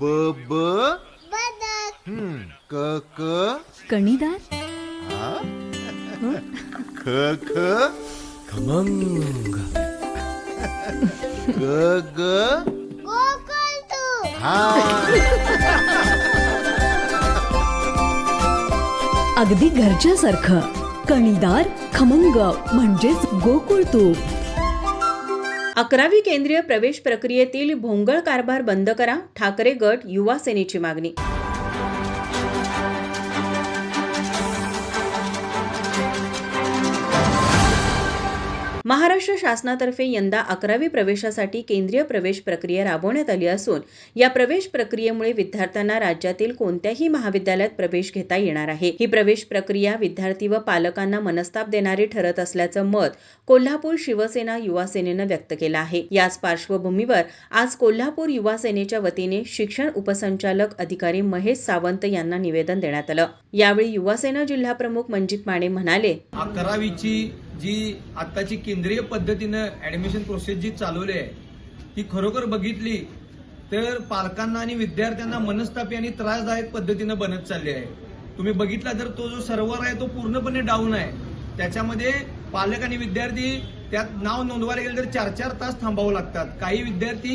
ब ब. बदक हम्म, क क. कणीदार? हा? ख ख. खमंग. ग ग. तू. हा. अगदी घरच्यासारखं. कणीदार खमंग म्हणजेच गोकुळ तूप अकरावी केंद्रीय प्रवेश प्रक्रियेतील भोंगळ कारभार बंद करा. ठाकरे गट युवा सेनेची मागणी महाराष्ट्र शासनातर्फे यंदा अकरावी प्रवेशासाठी केंद्रीय प्रवेश प्रक्रिया राबवण्यात आली असून या प्रवेश प्रक्रियेमुळे विद्यार्थ्यांना राज्यातील कोणत्याही महाविद्यालयात प्रवेश घेता येणार आहे. ही प्रवेश प्रक्रिया विद्यार्थी व पालकांना मनस्ताप देणारी ठरत असल्याचं मत कोल्हापूर शिवसेना युवा सेनेनं व्यक्त केलं आहे. याच पार्श्वभूमीवर आज कोल्हापूर युवा सेनेच्या वतीने शिक्षण उपसंचालक अधिकारी महेश सावंत यांना निवेदन देण्यात आलं. यावेळी युवा सेना जिल्हा प्रमुख मंजित माने म्हणाले अकरावीची जी आत्ताची केंद्रीय पद्धतीनं ऍडमिशन प्रोसेस जी चालवली आहे ती खरोखर बघितली तर पालकांना आणि विद्यार्थ्यांना मनस्तापी आणि त्रासदायक पद्धतीनं बनत चालली आहे. तुम्ही बघितला तर तो जो सर्व्हर आहे तो पूर्णपणे डाऊन आहे. त्याच्यामध्ये पालक आणि विद्यार्थी त्यात नाव नोंदवायला गेले तर चार चार तास थांबावं लागतात. काही विद्यार्थी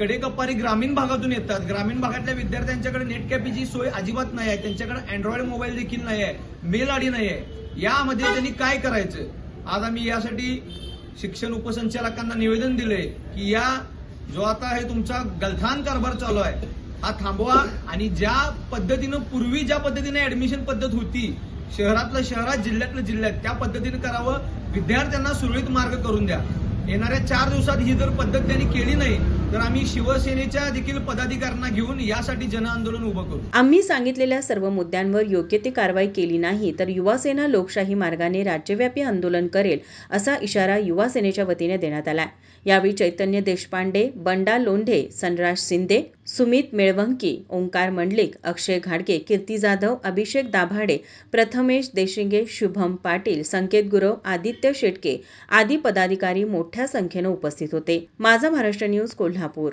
कडेकपारी ग्रामीण भागातून येतात. ग्रामीण भागातल्या विद्यार्थ्यांच्याकडे नेटकॅपीची सोय अजिबात नाही आहे. त्यांच्याकडे अँड्रॉइड मोबाईल देखील नाही आहे. मेल आडी नाही आहे. यामध्ये त्यांनी काय करायचं? आज आम्ही यासाठी शिक्षण उपसंचालकांना निवेदन दिले की या जो आता हे तुमचा गलथान कारभार चालू आहे हा थांबवा आणि ज्या पद्धतीनं पूर्वी ज्या पद्धतीने ऍडमिशन पद्धत होती शहरातलं शहरात जिल्ह्यातलं जिल्ह्यात त्या पद्धतीनं करावं विद्यार्थ्यांना सुरळीत मार्ग करून द्या. येणाऱ्या चार दिवसात ही जर पद्धत त्यांनी केली नाही तर आम्ही शिवसेनेच्या देखील पदाधिकाऱ्यांना घेऊन यासाठी जनआंदोलन उभं करू. आम्ही सांगितलेल्या सर्व मुद्द्यांवर योग्य ती कारवाई केली नाही तर युवासेना लोकशाही मार्गाने राज्यव्यापी आंदोलन करेल असा इशारा युवासेनेच्या वतीने देण्यात आला यावेळी चैतन्य देशपांडे बंडा लोंढे सनराज शिंदे सुमित मेळवंकी ओंकार मंडलिक अक्षय घाडगे कीर्ती जाधव अभिषेक दाभाडे प्रथमेश देशिंगे शुभम पाटील संकेत गुरव आदित्य शेटके आदी पदाधिकारी मोठ्या संख्येनं उपस्थित होते. माझा महाराष्ट्र न्यूज कोल्हापूर.